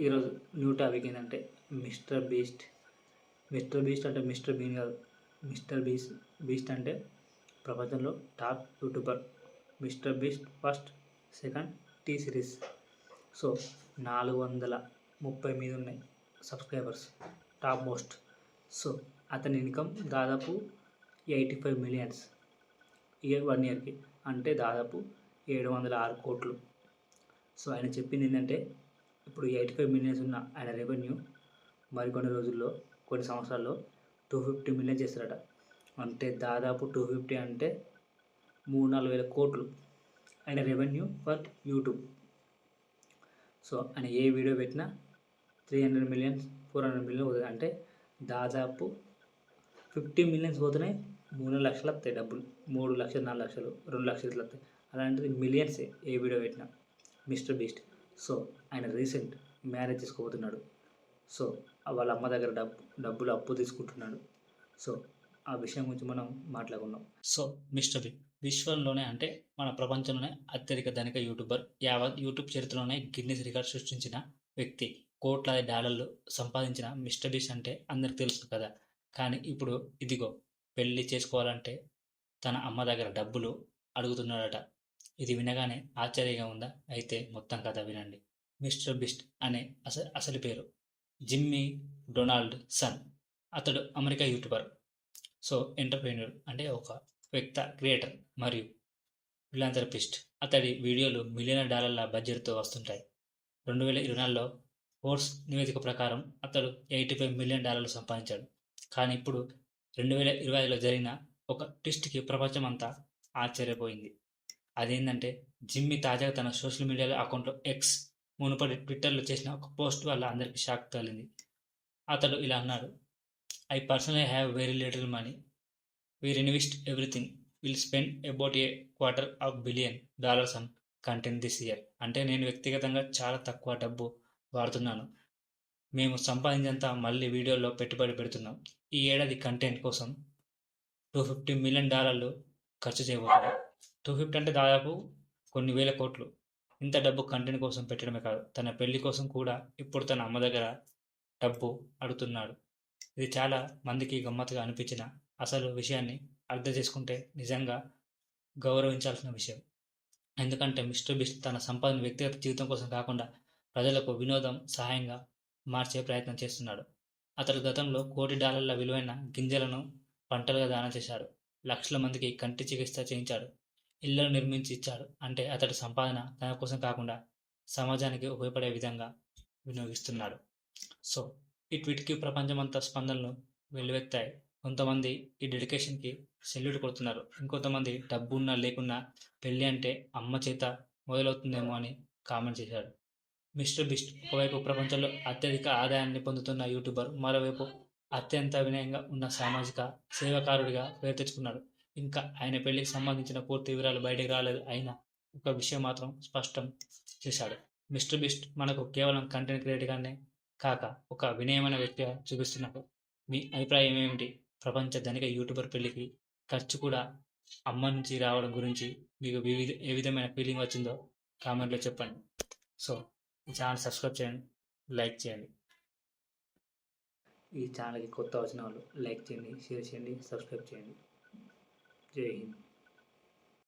ఈరోజు new topic ఏంటంటే mister Beast. Mister Beast అంటే మిస్టర్ బీన్ కాదు మిస్టర్ బీస్ట్ బీస్ట్ అంటే ప్రపంచంలో top YouTuber. Mr Beast first second T Series. So నాలుగు వందల ముప్పై మీద ఉన్నాయి సబ్స్క్రైబర్స్ టాప్ మోస్ట్. సో అతని ఇన్కమ్ దాదాపు eighty five millions year one ఇయర్కి. అంటే దాదాపు ఏడు వందల ఆరు కోట్లు. సో ఆయన చెప్పింది ఏంటంటే ఇప్పుడు ఎయిటీ ఫైవ్ మిలియన్స్ ఉన్న ఆయన రెవెన్యూ మరికొన్ని రోజుల్లో కొన్ని సంవత్సరాల్లో టూ ఫిఫ్టీ మిలియన్ చేస్తారట. అంటే దాదాపు టూ ఫిఫ్టీ అంటే మూడు నాలుగు వేల కోట్లు ఆయన రెవెన్యూ ఫర్ యూట్యూబ్ సో ఆయన ఏ వీడియో పెట్టినా three hundred millions four hundred million పోతుంది. అంటే దాదాపు ఫిఫ్టీ మిలియన్స్ పోతున్నాయి మూడు లక్షలు వస్తాయి డబ్బులు. మూడు లక్షలు నాలుగు లక్షలు రెండు లక్షలు ఇట్లా వస్తాయి. అలాంటిది మిలియన్సే ఏ వీడియో పెట్టినా. Mr Beast. సో ఆయన రీసెంట్ మ్యారేజ్ చేసుకోబోతున్నాడు. సో వాళ్ళ అమ్మ దగ్గర డబ్బు డబ్బులు అప్పు తీసుకుంటున్నాడు. సో ఆ విషయం గురించి మనం మాట్లాడుకుందాం. సో మిస్టర్ విశ్వంలోనే అంటే మన ప్రపంచంలోనే అత్యధిక ధనిక యూట్యూబర్ యావత్ యూట్యూబ్ చరిత్రలోనే గిన్నెస్ రికార్డ్ సృష్టించిన వ్యక్తి. కోట్లాది డాలర్లు సంపాదించిన మిస్టర్ బీస్ అంటే అందరికి తెలుసు కదా. కానీ ఇప్పుడు ఇదిగో పెళ్ళి చేసుకోవాలంటే తన అమ్మ దగ్గర డబ్బులు అడుగుతున్నాడట. ఇది వినగానే ఆశ్చర్యంగా ఉందా? అయితే మొత్తం కథ వినండి. మిస్టర్ బిస్ట్ అనే అస అసలు పేరు. Jimmy Donaldson. అతడు అమెరికా యూట్యూబర్. సో ఎంటర్ప్రీనర్ అంటే ఒక వ్యక్త క్రియేటర్ మరియు ఫిలాంథరపిస్ట్. అతడి వీడియోలు మిలియన్ డాలర్ల బడ్జెట్తో వస్తుంటాయి. రెండు వేల ఇరవై నాలుగులో ఫోర్స్ నివేదిక ప్రకారం అతడు ఎయిటీ ఫైవ్ మిలియన్ డాలర్లు సంపాదించాడు. కానీ ఇప్పుడు రెండు వేల ఇరవై ఐదులో జరిగిన ఒక ట్విస్ట్కి ప్రపంచం అంతా ఆశ్చర్యపోయింది. అదేంటంటే జిమ్మి తాజాగా తన సోషల్ మీడియాలో అకౌంట్లో ఎక్స్ మునుపటి ట్విట్టర్లో చేసిన ఒక పోస్ట్ వల్ల అందరికీ షాక్ తగిలింది. అతడు ఇలా అన్నాడు I personally have very little money we invest everything will spend about a quarter of billion dollars on content this year అంటే నేను వ్యక్తిగతంగా చాలా తక్కువ డబ్బు వాడుతున్నాను. మేము సంపాదించేంత మళ్ళీ వీడియోలో పెట్టుబడి పెడుతున్నాం. ఈ ఏడాది కంటెంట్ కోసం టూ ఫిఫ్టీ మిలియన్ డాలర్లు ఖర్చు చేయబోతున్నాం. టూ ఫిఫ్టీ అంటే దాదాపు కొన్ని వేల కోట్లు. ఇంత డబ్బు కంటెంట్ కోసం పెట్టడమే కాదు తన పెళ్ళి కోసం కూడా ఇప్పుడు తన అమ్మ దగ్గర డబ్బు అడుగుతున్నాడు. ఇది చాలా మందికి గమ్మత్తుగా అనిపించిన అసలు విషయాన్ని అర్థం చేసుకుంటే నిజంగా గౌరవించాల్సిన విషయం. ఎందుకంటే మిస్టర్ బిస్ట్ తన సంపాదన వ్యక్తిగత జీవితం కోసం కాకుండా ప్రజలకు వినోదం సహాయంగా మార్చే ప్రయత్నం చేస్తున్నాడు. అతడు గతంలో కోటి డాలర్ల విలువైన గింజలను పంటలుగా దానం చేశాడు. లక్షల మందికి కంటి చికిత్స చేయించాడు. ఇళ్ళను నిర్మించి ఇచ్చాడు అంటే అతడి సంపాదన తన కోసం కాకుండా సమాజానికి ఉపయోగపడే విధంగా వినియోగిస్తున్నాడు. సో ఈ ట్వీట్కి ప్రపంచమంతా స్పందనలు వెల్లువెత్తాయి. కొంతమంది ఈ డెడికేషన్కి సెల్యూట్ కొడుతున్నారు. ఇంకొంతమంది డబ్బు ఉన్నా లేకున్నా పెళ్ళి అంటే అమ్మ చేత మొదలవుతుందేమో అని కామెంట్ చేశాడు. మిస్టర్ బిస్ట్ ఒకవైపు ప్రపంచంలో అత్యధిక ఆదాయాన్ని పొందుతున్న యూట్యూబర్ మరోవైపు అత్యంత వినయంగా ఉన్న సామాజిక సేవకారుడిగా పేరు తెచ్చుకున్నాడు. ఇంకా ఆయన పెళ్ళికి సంబంధించిన పూర్తి వివరాలు బయటకు రాలేదు. అయినా ఒక విషయం మాత్రం స్పష్టం చేశాడు. మిస్టర్ బిస్ట్ మనకు కేవలం కంటెంట్ క్రియేటర్గానే కాక ఒక వినయమైన వ్యక్తిగా చూపిస్తున్నాడు మీ అభిప్రాయం ఏమిటి? ప్రపంచ ధనిక యూట్యూబర్ పెళ్ళికి ఖర్చు కూడా అమ్మ నుంచి రావడం గురించి మీకు వివిధ ఏ విధమైన ఫీలింగ్ వచ్చిందో కామెంట్లో చెప్పండి. సో ఈ ఛానల్ సబ్స్క్రైబ్ చేయండి లైక్ చేయండి. ఈ ఛానల్కి కొత్త వచ్చిన వాళ్ళు లైక్ చేయండి షేర్ చేయండి సబ్స్క్రైబ్ చేయండి. 对。